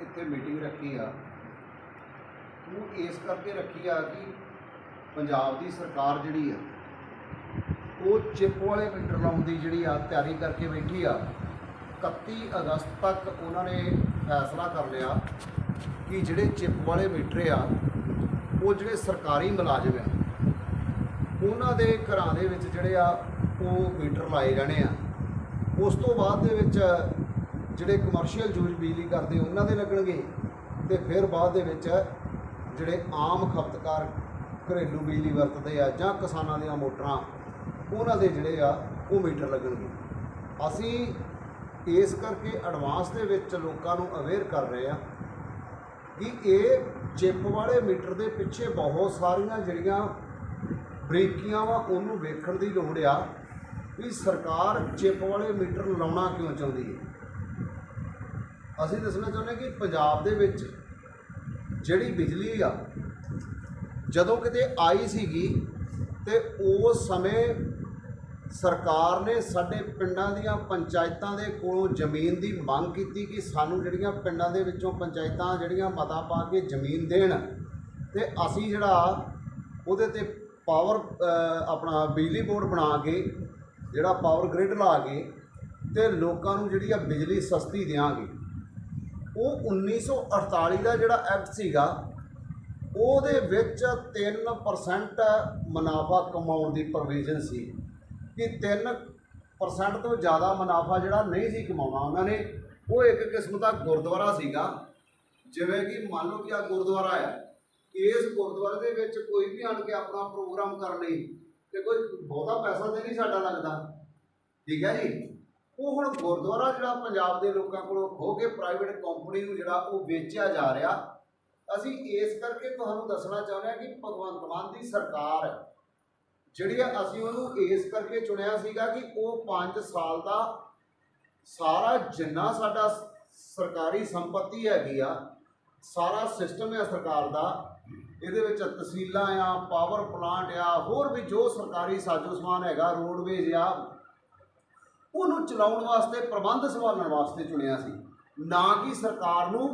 ਇੱਥੇ ਮੀਟਿੰਗ ਰੱਖੀ ਆ। ਉਹ ਇਸ ਕਰਕੇ ਰੱਖੀ ਆ ਕਿ ਪੰਜਾਬ ਦੀ ਸਰਕਾਰ ਜਿਹੜੀ ਆ, ਉਹ ਚਿੱਪ ਵਾਲੇ ਮੀਟਰ ਲਾਉਣ ਦੀ ਜਿਹੜੀ ਆ ਤਿਆਰੀ ਕਰਕੇ ਬੈਠੀ ਆ। 31 ਅਗਸਤ ਤੱਕ ਉਹਨਾਂ ਨੇ ਫੈਸਲਾ ਕਰ ਲਿਆ ਕਿ ਜਿਹੜੇ ਚਿੱਪ ਵਾਲੇ ਮੀਟਰ ਆ, ਉਹ ਜਿਹੜੇ ਸਰਕਾਰੀ ਮੁਲਾਜ਼ਮ ਆ, ਉਹਨਾਂ ਦੇ ਘਰਾਂ ਦੇ ਵਿੱਚ ਜਿਹੜੇ ਆ, ਉਹ ਮੀਟਰ ਲਾਏ ਜਾਣੇ ਆ। ਉਸ ਤੋਂ ਬਾਅਦ ਦੇ ਵਿੱਚ ਜਿਹੜੇ ਕਮਰਸ਼ੀਅਲ ਯੂਜ਼ ਬਿਜਲੀ ਕਰਦੇ, ਉਹਨਾਂ ਦੇ ਲੱਗਣਗੇ। ਤੇ ਫਿਰ ਬਾਅਦ ਦੇ ਵਿੱਚ ਜਿਹੜੇ ਆਮ ਖਪਤਕਾਰ ਘਰੇਲੂ ਬਿਜਲੀ ਵਰਤਦੇ ਆ ਜਾਂ ਕਿਸਾਨਾਂ ਦੀਆਂ ਮੋਟਰਾਂ, ਉਹਨਾਂ ਦੇ ਜਿਹੜੇ ਆ, ਉਹ ਮੀਟਰ ਲੱਗਣਗੇ। ਅਸੀਂ ਇਸ ਕਰਕੇ ਐਡਵਾਂਸ ਦੇ ਵਿੱਚ ਲੋਕਾਂ ਨੂੰ ਅਵੇਅਰ ਕਰ ਰਹੇ ਆ ਕਿ ਇਹ ਚਿੱਪ ਵਾਲੇ ਮੀਟਰ ਦੇ ਪਿੱਛੇ ਬਹੁਤ ਸਾਰੀਆਂ ਜਿਹੜੀਆਂ ਬਰੀਕੀਆਂ ਵਾ, ਉਹਨੂੰ ਵੇਖਣ ਦੀ ਲੋੜ ਆ ਵੀ ਸਰਕਾਰ ਚਿੱਪ ਵਾਲੇ ਮੀਟਰ ਲਾਉਣਾ ਕਿਉਂ ਚਾਹੁੰਦੀ ਹੈ। ਅਸੀਂ ਦੱਸਣਾ ਚਾਹੁੰਦੇ ਕਿ ਪੰਜਾਬ ਦੇ ਵਿੱਚ ਜਿਹੜੀ ਬਿਜਲੀ ਆ, ਜਦੋਂ ਕਿਤੇ ਆਈ ਸੀਗੀ ਤੇ ਉਸ ਸਮੇਂ ਸਰਕਾਰ ਨੇ ਸਾਡੇ ਪਿੰਡਾਂ ਦੀਆਂ ਪੰਚਾਇਤਾਂ ਦੇ ਕੋਲੋਂ ਜ਼ਮੀਨ ਦੀ ਮੰਗ ਕੀਤੀ ਕਿ ਸਾਨੂੰ ਜਿਹੜੀਆਂ ਪਿੰਡਾਂ ਦੇ ਵਿੱਚੋਂ ਪੰਚਾਇਤਾਂ ਜਿਹੜੀਆਂ ਮਤਾ ਪਾ ਕੇ ਜ਼ਮੀਨ ਦੇਣ ਤੇ ਅਸੀਂ ਜਿਹੜਾ ਉਹਦੇ ਤੇ ਪਾਵਰ ਆਪਣਾ ਬਿਜਲੀ ਬੋਰਡ ਬਣਾ ਕੇ, ਜਿਹੜਾ ਪਾਵਰ ਗ੍ਰਿਡ ਲਾ ਕੇ ਤੇ ਲੋਕਾਂ ਨੂੰ ਜਿਹੜੀ ਆ ਬਿਜਲੀ ਸਸਤੀ ਦਿਆਂਗੇ। ਉਹ 1948 ਦਾ ਜਿਹੜਾ ਐਕਟ ਸੀਗਾ, ਉਹਦੇ ਵਿੱਚ 3% ਮੁਨਾਫਾ ਕਮਾਉਣ ਦੀ ਪ੍ਰੋਵੀਜ਼ਨ ਸੀ ਕਿ 3% ਤੋਂ ਜ਼ਿਆਦਾ ਮੁਨਾਫਾ ਜਿਹੜਾ ਨਹੀਂ ਸੀ ਕਮਾਉਣਾ ਉਹਨਾਂ ਨੇ। ਉਹ ਇੱਕ ਕਿਸਮ ਦਾ ਗੁਰਦੁਆਰਾ ਸੀਗਾ, ਜਿਵੇਂ ਕਿ ਮੰਨ ਲਓ ਕਿ ਆ ਗੁਰਦੁਆਰਾ ਹੈ ਇਸ ਗੁਰਦੁਆਰੇ ਦੇ ਵਿੱਚ ਕੋਈ ਵੀ ਆਣ ਕੇ ਆਪਣਾ ਪ੍ਰੋਗਰਾਮ ਕਰਨ ਲਈ ਤੇ ਕੋਈ ਬਹੁਤਾ ਪੈਸਾ ਤੇ ਨਹੀਂ ਸਾਡਾ ਲੱਗਦਾ। ਠੀਕ ਹੈ ਜੀ? ਉਹ ਹੁਣ ਗੁਰਦੁਆਰਾ ਜਿਹੜਾ ਪੰਜਾਬ ਦੇ ਲੋਕਾਂ ਕੋਲੋਂ ਖੋ ਕੇ ਪ੍ਰਾਈਵੇਟ ਕੰਪਨੀ ਨੂੰ ਜਿਹੜਾ ਉਹ ਵੇਚਿਆ ਜਾ ਰਿਹਾ, ਅਸੀਂ ਇਸ ਕਰਕੇ ਤੁਹਾਨੂੰ ਦੱਸਣਾ ਚਾਹੁੰਦੇ ਹਾਂ ਕਿ ਭਗਵੰਤ ਮਾਨ ਦੀ ਸਰਕਾਰ ਜਿਹੜੀ ਆ ਅਸੀਂ ਉਹਨੂੰ ਇਸ ਕਰਕੇ ਚੁਣਿਆ ਸੀਗਾ ਕਿ ਉਹ 5 ਸਾਲ ਦਾ ਸਾਰਾ ਜਿੰਨਾ ਸਾਡਾ ਸਰਕਾਰੀ ਸੰਪਤੀ ਹੈਗੀ ਆ, ਸਾਰਾ ਸਿਸਟਮ ਹੈ ਸਰਕਾਰ ਦਾ, ਇਹਦੇ ਵਿੱਚ ਤਹਿਸੀਲਾਂ ਆ ਪਾਵਰ ਪਲਾਂਟ ਆ, ਹੋਰ ਵੀ ਜੋ ਸਰਕਾਰੀ ਸਾਜੋ ਸਮਾਨ ਹੈਗਾ ਰੋਡਵੇਜ਼ ਆ ਉਹਨੂੰ ਚਲਾਉਣ ਵਾਸਤੇ, ਪ੍ਰਬੰਧ ਸੰਭਾਲਣ ਵਾਸਤੇ ਚੁਣਿਆ ਸੀ। ਨਾ ਕਿ ਸਰਕਾਰ ਨੂੰ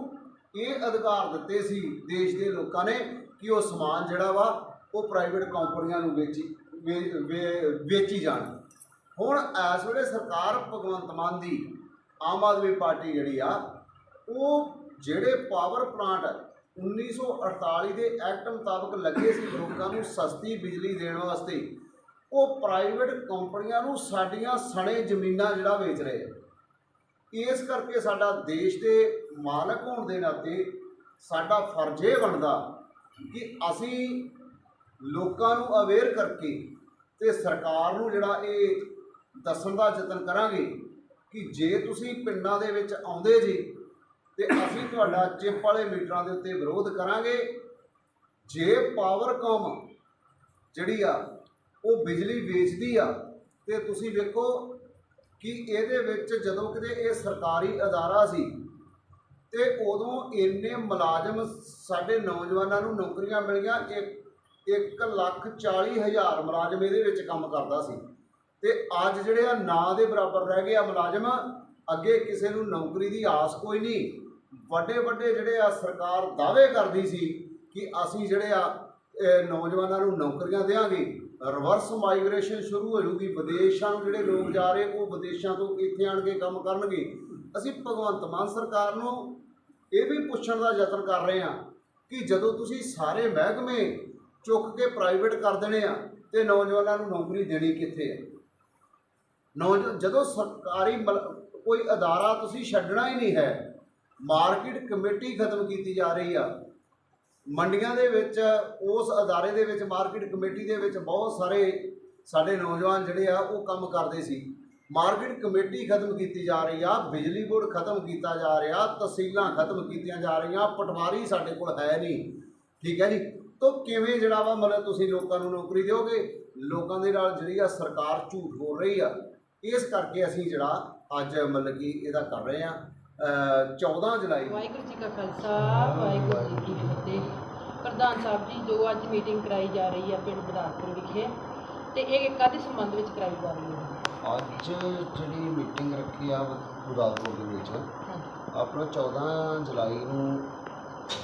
ਇਹ ਅਧਿਕਾਰ ਦਿੱਤੇ ਸੀ ਦੇਸ਼ ਦੇ ਲੋਕਾਂ ਨੇ ਕਿ ਉਹ ਸਮਾਨ ਜਿਹੜਾ ਵਾ, ਉਹ ਪ੍ਰਾਈਵੇਟ ਕੰਪਨੀਆਂ ਨੂੰ ਵੇਚੀ ਵੇਚੀ ਜਾਣ। ਹੁਣ ਇਸ ਵੇਲੇ ਸਰਕਾਰ ਭਗਵੰਤ ਮਾਨ ਦੀ ਆਮ ਆਦਮੀ ਪਾਰਟੀ ਜਿਹੜੀ ਆ, ਉਹ ਜਿਹੜੇ ਪਾਵਰ ਪਲਾਂਟ 1948 ਦੇ ਐਕਟ ਮੁਤਾਬਕ ਲੱਗੇ ਸੀ ਲੋਕਾਂ ਨੂੰ ਸਸਤੀ ਬਿਜਲੀ ਦੇਣ ਵਾਸਤੇ ਉਹ ਪ੍ਰਾਈਵੇਟ ਕੰਪਨੀਆਂ ਨੂੰ ਸਾਡੀਆਂ ਸਣੇ ਜ਼ਮੀਨਾਂ ਜਿਹੜਾ ਵੇਚ ਰਹੇ ਆ। ਇਸ ਕਰਕੇ ਸਾਡਾ ਦੇਸ਼ ਦੇ ਮਾਲਕ ਹੋਣ ਦੇ ਨਾਤੇ ਸਾਡਾ ਫਰਜ਼ ਇਹ ਬਣਦਾ ਕਿ ਅਸੀਂ ਲੋਕਾਂ ਨੂੰ ਅਵੇਅਰ ਕਰਕੇ ਤੇ ਸਰਕਾਰ ਨੂੰ ਜਿਹੜਾ ਇਹ ਦੱਸਣ ਦਾ ਯਤਨ ਕਰਾਂਗੇ ਕਿ ਜੇ ਤੁਸੀਂ ਪਿੰਡਾਂ ਦੇ ਵਿੱਚ ਆਉਂਦੇ ਜੀ ਤੇ ਅਸੀਂ ਤੁਹਾਡਾ ਚਿੱਪ ਵਾਲੇ ਮੀਟਰਾਂ ਦੇ ਉੱਤੇ ਵਿਰੋਧ ਕਰਾਂਗੇ। ਜੇ ਪਾਵਰਕਾਮ ਜਿਹੜੀ ਆ ਉਹ ਬਿਜਲੀ ਵੇਚਦੀ ਆ ਤੇ ਤੁਸੀਂ ਵੇਖੋ ਕਿ ਇਹਦੇ ਵਿੱਚ ਜਦੋਂ ਕਿਤੇ ਇਹ ਸਰਕਾਰੀ ਅਦਾਰਾ ਸੀ ਤੇ ਉਦੋਂ ਇੰਨੇ ਮੁਲਾਜ਼ਮ ਸਾਡੇ ਨੌਜਵਾਨਾਂ ਨੂੰ ਨੌਕਰੀਆਂ ਮਿਲ ਇੱਕ ਇੱਕ ਲੱਖ ਚਾਲੀ ਹਜ਼ਾਰ ਮੁਲਾਜ਼ਮ ਇਹਦੇ ਵਿੱਚ ਕੰਮ ਕਰਦਾ ਸੀ। ਤੇ ਅੱਜ ਜਿਹੜੇ ਆ ਨਾਂ ਦੇ ਬਰਾਬਰ ਰਹਿ ਗਏ ਆ ਮੁਲਾਜ਼ਮ, ਅੱਗੇ ਕਿਸੇ ਨੂੰ ਨੌਕਰੀ ਦੀ ਆਸ ਕੋਈ ਨਹੀਂ। ਵੱਡੇ ਵੱਡੇ ਜਿਹੜੇ ਆ ਸਰਕਾਰ ਦਾਅਵੇ ਕਰਦੀ ਸੀ ਕਿ ਅਸੀਂ ਜਿਹੜੇ ਆ ਨੌਜਵਾਨਾਂ ਨੂੰ ਨੌਕਰੀਆਂ ਦੇਵਾਂਗੇ। ਰਿਵਰਸ ਮਾਈਗ੍ਰੇਸ਼ਨ ਸ਼ੁਰੂ ਹੋ ਜੂਗੀ ਵਿਦੇਸ਼ਾਂ ਨੂੰ ਜਿਹੜੇ ਲੋਕ ਜਾ ਰਹੇ, ਉਹ ਵਿਦੇਸ਼ਾਂ ਤੋਂ ਇੱਥੇ ਆਣ ਕੇ ਕੰਮ ਕਰਨਗੇ। ਅਸੀਂ ਭਗਵੰਤ ਮਾਨ ਸਰਕਾਰ ਨੂੰ ਇਹ ਵੀ ਪੁੱਛਣ ਦਾ ਯਤਨ ਕਰ ਰਹੇ ਹਾਂ ਕਿ ਜਦੋਂ ਤੁਸੀਂ ਸਾਰੇ ਮਹਿਕਮੇ ਚੁੱਕ ਕੇ ਪ੍ਰਾਈਵੇਟ ਕਰ ਦੇਣੇ ਆ, ਤੇ ਨੌਜਵਾਨਾਂ ਨੂੰ ਨੌਕਰੀ ਦੇਣੀ ਕਿੱਥੇ ਹੈ ਨੌਜਵਾਨ, ਜਦੋਂ ਸਰਕਾਰੀ ਮਲ- ਕੋਈ ਅਦਾਰਾ ਤੁਸੀਂ ਛੱਡਣਾ ਹੀ ਨਹੀਂ ਹੈ, ਮਾਰਕੀਟ ਕਮੇਟੀ ਖਤਮ ਕੀਤੀ ਜਾ ਰਹੀ ਆ। ਮੰਡੀਆਂ ਦੇ ਵਿੱਚ, ਉਸ ਅਦਾਰੇ ਦੇ ਵਿੱਚ, ਮਾਰਕੀਟ ਕਮੇਟੀ ਦੇ ਵਿੱਚ ਬਹੁਤ ਸਾਰੇ ਸਾਡੇ ਨੌਜਵਾਨ ਜਿਹੜੇ ਆ, ਉਹ ਕੰਮ ਕਰਦੇ ਸੀ। ਮਾਰਕੀਟ ਕਮੇਟੀ ਖਤਮ ਕੀਤੀ ਜਾ ਰਹੀ ਆ, ਬਿਜਲੀ ਬੋਰਡ ਖਤਮ ਕੀਤਾ ਜਾ ਰਿਹਾ, ਤਹਿਸੀਲਾਂ ਖਤਮ ਕੀਤੀਆਂ ਜਾ ਰਹੀਆਂ, ਪਟਵਾਰੀ ਸਾਡੇ ਕੋਲ ਹੈ ਨਹੀਂ। ਠੀਕ ਹੈ ਜੀ? ਤਾਂ ਕਿਵੇਂ ਜਿਹੜਾ ਵਾ, ਮਤਲਬ ਤੁਸੀਂ ਲੋਕਾਂ ਨੂੰ ਨੌਕਰੀ ਦਿਓਗੇ? ਲੋਕਾਂ ਦੇ ਨਾਲ ਜਿਹੜੀ ਆ ਸਰਕਾਰ ਝੂਠ ਬੋਲ ਰਹੀ ਆ। ਇਸ ਕਰਕੇ ਅਸੀਂ ਜਿਹੜਾ ਅੱਜ ਮਤਲਬ ਕਿ ਇਹਦਾ ਕਰ ਰਹੇ ਆ। 14 ਜੁਲਾਈ ਨੂੰ। ਵਾਹਿਗੁਰੂ ਜੀ ਕਾ ਖਾਲਸਾ ਵਾਹਿਗੁਰੂ ਜੀ ਕੀ ਫਤਿਹ। ਪ੍ਰਧਾਨ ਸਾਹਿਬ ਜੀ ਜੋ ਅੱਜ ਮੀਟਿੰਗ ਕਰਾਈ ਜਾ ਰਹੀ ਹੈ ਪਿੰਡ ਬਦਾਰਪੁਰ ਵਿਖੇ ਤੇ ਇਹ ਕਾਹਦੇ ਸੰਬੰਧ ਵਿੱਚ ਕਰਾਈ ਜਾ ਰਹੀ ਹੈ ਅੱਜ ਜਿਹੜੀ ਮੀਟਿੰਗ ਰੱਖੀ ਆ ਗੁਰਦਾਸਪੁਰ ਦੇ ਵਿੱਚ ਆਪਣਾ 14 ਜੁਲਾਈ ਨੂੰ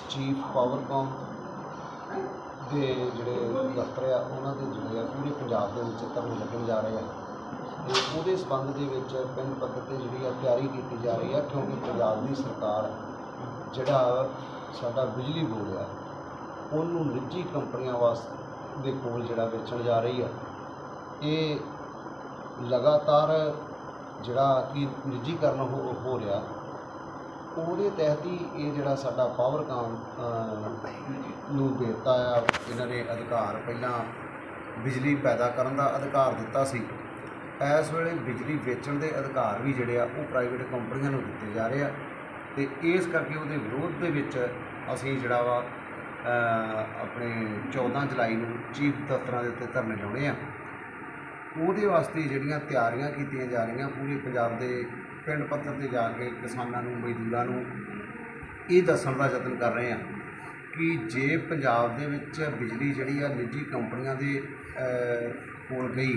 ਚੀਫ ਪਾਵਰਕਾਮ ਦੇ ਜਿਹੜੇ ਦਫ਼ਤਰ ਆ ਉਹਨਾਂ ਦੇ ਜਿਹੜੇ ਆ ਪੂਰੇ ਪੰਜਾਬ ਦੇ ਵਿੱਚ ਧਰਨੇ ਲੱਗਣ ਜਾ ਰਹੇ ਆ। ਤੇ ਉਹਦੇ ਸੰਬੰਧ ਦੇ ਵਿੱਚ ਪਿੰਡ ਪੱਧਰ ਤੇ ਜਿਹੜੀ ਆ ਤਿਆਰੀ ਕੀਤੀ ਜਾ ਰਹੀ ਆ, ਕਿਉਂਕਿ ਪੰਜਾਬ ਦੀ ਸਰਕਾਰ ਜਿਹੜਾ ਸਾਡਾ ਬਿਜਲੀ ਬੋਰਡ ਆ, ਉਹਨੂੰ ਨਿੱਜੀ ਕੰਪਨੀਆਂ ਵਾਸਤੇ ਦੇ ਕੋਲ ਜਿਹੜਾ ਵੇਚਣ ਜਾ ਰਹੀ ਆ। ਇਹ ਲਗਾਤਾਰ ਜਿਹੜਾ ਕਿ ਨਿੱਜੀਕਰਨ ਹੋ ਹੋ ਰਿਹਾ, ਉਹਦੇ ਤਹਿਤ ਹੀ ਇਹ ਜਿਹੜਾ ਸਾਡਾ ਪਾਵਰ ਕਾਮ ਨੂੰ ਦਿੱਤਾ ਆ, ਇਹਨਾਂ ਨੇ ਅਧਿਕਾਰ ਪਹਿਲਾਂ ਬਿਜਲੀ ਪੈਦਾ ਕਰਨ ਦਾ ਅਧਿਕਾਰ ਦਿੱਤਾ ਸੀ। ਇਸ ਵੇਲੇ ਬਿਜਲੀ ਵੇਚਣ ਦੇ ਅਧਿਕਾਰ ਵੀ ਜਿਹੜੇ ਆ, ਉਹ ਪ੍ਰਾਈਵੇਟ ਕੰਪਨੀਆਂ ਨੂੰ ਦਿੱਤੇ ਜਾ ਰਹੇ ਆ ਤੇ ਇਸ ਕਰਕੇ ਉਹਦੇ ਵਿਰੋਧ ਦੇ ਵਿੱਚ ਅਸੀਂ ਜਿਹੜਾ ਵਾ ਆਪਣੇ 14 ਜੁਲਾਈ ਨੂੰ ਚੀਫ ਦਫ਼ਤਰਾਂ ਦੇ ਉੱਤੇ ਧਰਨੇ ਲਾਉਣੇ ਆ। ਉਹਦੇ ਵਾਸਤੇ ਜਿਹੜੀਆਂ ਤਿਆਰੀਆਂ ਕੀਤੀਆਂ ਜਾ ਰਹੀਆਂ, ਪੂਰੇ ਪੰਜਾਬ ਦੇ ਪਿੰਡ ਪੱਧਰ ਤੇ ਜਾ ਕੇ ਕਿਸਾਨਾਂ ਨੂੰ, ਮਜ਼ਦੂਰਾਂ ਨੂੰ ਇਹ ਦੱਸਣ ਦਾ ਯਤਨ ਕਰ ਰਹੇ ਆ ਕਿ ਜੇ ਪੰਜਾਬ ਦੇ ਵਿੱਚ ਬਿਜਲੀ ਜਿਹੜੀ ਆ, ਨਿੱਜੀ ਕੰਪਨੀਆਂ ਦੇ ਕੋਲ ਗਈ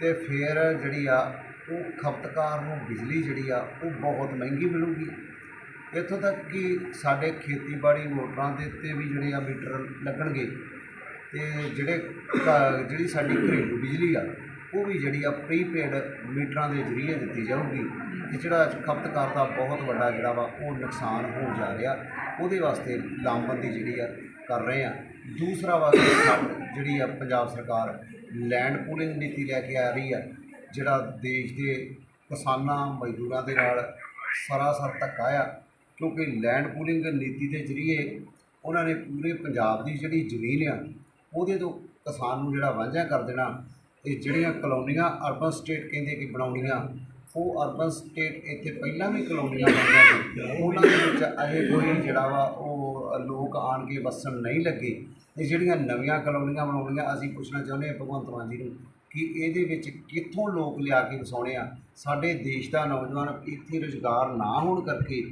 ਤੇ ਫਿਰ ਜਿਹੜੀ ਆ, ਉਹ ਖਪਤਕਾਰ ਨੂੰ ਬਿਜਲੀ ਜਿਹੜੀ ਆ, ਉਹ ਬਹੁਤ ਮਹਿੰਗੀ ਮਿਲੂਗੀ। ਇੱਥੋਂ ਤੱਕ ਕਿ ਸਾਡੇ ਖੇਤੀਬਾੜੀ ਮੋਟਰਾਂ ਦੇ ਉੱਤੇ ਵੀ ਜਿਹੜੇ ਆ ਮੀਟਰ ਲੱਗਣਗੇ ਅਤੇ ਜਿਹੜੇ ਜਿਹੜੀ ਸਾਡੀ ਘਰੇਲੂ ਬਿਜਲੀ ਆ, ਉਹ ਵੀ ਜਿਹੜੀ ਆ ਪ੍ਰੀਪੇਡ ਮੀਟਰਾਂ ਦੇ ਜ਼ਰੀਏ ਦਿੱਤੀ ਜਾਊਗੀ ਤੇ ਜਿਹੜਾ ਖਪਤਕਾਰ ਦਾ ਬਹੁਤ ਵੱਡਾ ਜਿਹੜਾ ਵਾ, ਉਹ ਨੁਕਸਾਨ ਹੋ ਜਾ ਰਿਹਾ। ਉਹਦੇ ਵਾਸਤੇ ਲਾਮਬੰਦੀ ਜਿਹੜੀ ਆ ਕਰ ਰਹੇ ਆ। ਦੂਸਰਾ ਵਾਸਤੇ ਜਿਹੜੀ ਆ ਪੰਜਾਬ ਸਰਕਾਰ ਲੈਂਡ ਪੂਲਿੰਗ ਨੀਤੀ ਲੈ ਕੇ ਆ ਰਹੀ ਆ, ਜਿਹੜਾ ਦੇਸ਼ ਦੇ ਕਿਸਾਨਾਂ, ਮਜ਼ਦੂਰਾਂ ਦੇ ਨਾਲ ਸਰਾਸਰ ਧੱਕਾ ਆ, ਕਿਉਂਕਿ ਲੈਂਡ ਪੂਲਿੰਗ ਨੀਤੀ ਦੇ ਜ਼ਰੀਏ ਉਹਨਾਂ ਨੇ ਪੂਰੇ ਪੰਜਾਬ ਦੀ ਜਿਹੜੀ ਜ਼ਮੀਨ ਆ, ਉਹਦੇ ਤੋਂ ਕਿਸਾਨ ਨੂੰ ਜਿਹੜਾ ਵਾਂਝਾ ਕਰ ਦੇਣਾ, ਤੇ ਜਿਹੜੀਆਂ ਕਲੋਨੀਆਂ ਅਰਬਨ ਸਟੇਟ ਕਹਿੰਦੇ ਕਿ ਬਣਾਉਣੀਆਂ ਉਹ ਅਰਬਨ ਸਟੇਟ ਇੱਥੇ ਪਹਿਲਾਂ ਵੀ ਕਲੋਨੀਆਂ ਬਣੀਆਂ ਸੀ। ਉਹਨਾਂ ਦੇ ਵਿੱਚ ਅਜੇ ਕੋਈ ਜਿਹੜਾ ਵਾ, ਉਹ ਲੋਕ ਆਣ ਕੇ ਵਸਣ ਨਹੀਂ ਲੱਗੇ। ਤੇ ਜਿਹੜੀਆਂ ਨਵੀਆਂ ਕਲੋਨੀਆਂ ਬਣਾਉਣੀਆਂ, ਅਸੀਂ ਪੁੱਛਣਾ ਚਾਹੁੰਦੇ ਹਾਂ ਭਗਵੰਤ ਮਾਨ ਜੀ ਨੂੰ ਕਿ ਇਹਦੇ ਵਿੱਚ ਕਿੱਥੋਂ ਲੋਕ ਲਿਆ ਕੇ ਵਸਾਉਣੇ ਆ? ਸਾਡੇ ਦੇਸ਼ ਦਾ ਨੌਜਵਾਨ ਇੱਥੇ ਰੁਜ਼ਗਾਰ ਨਾ ਹੋਣ ਕਰਕੇ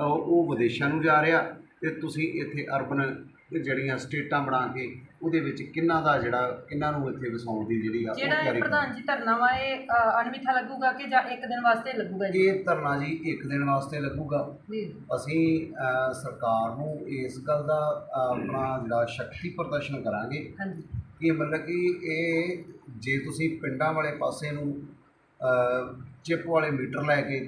ਉਹ ਵਿਦੇਸ਼ਾਂ ਨੂੰ ਜਾ ਰਿਹਾ। ਤੇ ਤੁਸੀਂ ਇੱਥੇ ਅਰਬਨ ਜਿਹੜੀਆਂ ਸਟੇਟਾਂ ਬਣਾ ਕੇ ਉਹਦੇ ਵਿੱਚ ਕਿੰਨਾ ਦਾ ਜਿਹੜਾ ਕਿੰਨਾਂ ਨੂੰ ਇੱਥੇ ਵਸਾਉਣ ਦੀ ਜਿਹੜੀ ਆ ਉਹ ਜਿਹੜਾ ਇਹ ਤਿਆਰੀ ਕਰ ਪ੍ਰਧਾਨ ਜੀ ਧਰਨਾ ਵਾ ਇਹ ਅ, ਅਣਮਿੱਥਾ ਲੱਗੂਗਾ ਕਿ ਜਾਂ ਇੱਕ ਦਿਨ ਵਾਸਤੇ ਲੱਗੂਗਾ ਜੀ? ਇਹ ਧਰਨਾ ਜੀ ਇੱਕ ਦਿਨ ਵਾਸਤੇ ਲੱਗੂਗਾ। ਜੀ। ਅਸੀਂ ਅ, ਸਰਕਾਰ ਨੂੰ ਇਸ ਗੱਲ ਦਾ ਅ, ਆਪਣਾ ਜਿਹੜਾ ਸ਼ਕਤੀ ਪ੍ਰਦਰਸ਼ਨ ਕਰਾਂਗੇ ਹਾਂਜੀ। ਕਿ ਮਤਲਬ ਕਿ ਇਹ ਜੇ ਤੁਸੀਂ ਪਿੰਡਾਂ ਵਾਲੇ ਪਾਸੇ ਨੂੰ ਅ, ਚਿੱਪ ਵਾਲੇ ਮੀਟਰ ਲੈ ਕੇ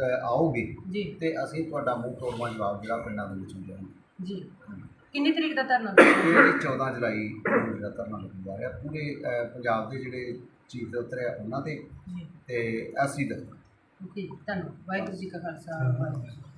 ਆਓਗੇ ਜੀ। ਤੇ ਅਸੀਂ ਤੁਹਾਡਾ ਮੂੰਹ ਤੋੜਵਾ ਜਵਾਬ ਜਿਹੜਾ ਪਿੰਡਾਂ ਦੇ ਵਿੱਚ ਦੇਵਾਂਗੇ ਜੀ। ਕਿੰਨੀ ਤਰੀਕ ਦਾ ਧਰਨਾ? ਇਹ ਜਿਹੜੀ 14 ਜੁਲਾਈ ਨੂੰ ਜਿਹੜਾ ਧਰਨਾ ਲੱਗਣ ਜਾ ਰਿਹਾ। ਪੂਰੇ ਪੰਜਾਬ ਦੇ ਜਿਹੜੇ ਚੀਫ ਦੇ ਉਤਰੇ ਉਹਨਾਂ ਤੇ ਜੀ। ਤੇ ਐਸੀ ਦੇ ਓਕੇ ਧੰਨਵਾਦ। ਵਾਹਿਗੁਰੂ ਜੀ ਕਾ ਖਾਲਸਾ ਵਾਹਿਗੁਰੂ ਜੀ ਕੀ ਫਤਿਹ।